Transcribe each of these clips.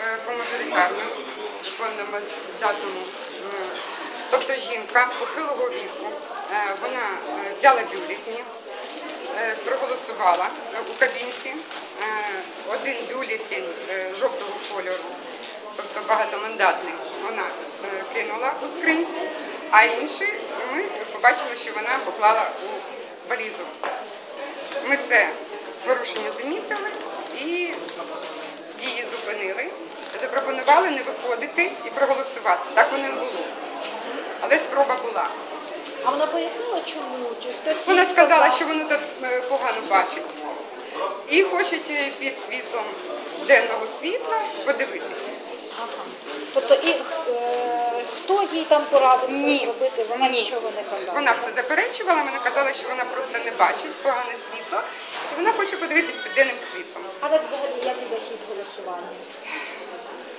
е, по мажоритарному повномандатному. М. Тобто жінка похилого віку, е, вона е, взяла бюлетні, е, проголосувала у кабінці. Один бюлетень жовтого кольору, тобто багатомандатний, вона кинула у скриньку, а інший ми побачили, що вона поклала у валізу. Ми це порушення замітили і зупинили. Запропонували не виходити і проголосувати. Так воно і було. Але спроба була. А вона пояснила, чому? Чи хтось Вона їй сказала, що воно тут е, погано бачить. І хочуть е, під світлом денного світла подивитися. Ага. Тобто і е, хто їй там порадив Ні. це зробити, вона Ні. нічого не казала. Вона все заперечувала, вона казала, що вона просто не бачить погане світло, вона хоче подивитись під денним світлом. А так взагалі як іде хід голосування?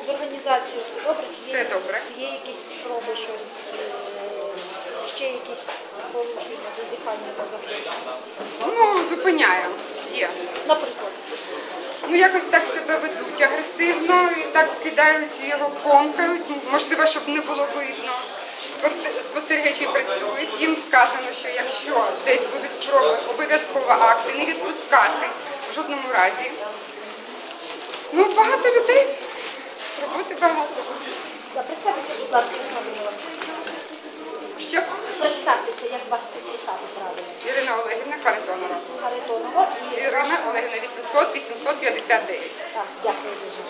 З організацією все добре? Чи Все є, добре. Є якісь спроби щось, е, ще якісь порушення, зазіхання на закон? Ну, зупиняємо. Є. Наприклад, Ну якось так себе ведуть агресивно і так кидають його, комкають, можливо, щоб не було видно. Сказано, що якщо десь будуть спроби, обов'язкова акція, не відпускати в жодному разі. Ну, багато людей, роботи багато. да, представтеся, будь ласка, як правильно вас. Ще Представтеся, як вас підписати правильно. Ірина Олегівна Харитонова. Харитонова і Ірина Олегівна 800 859. так, дякую дуже.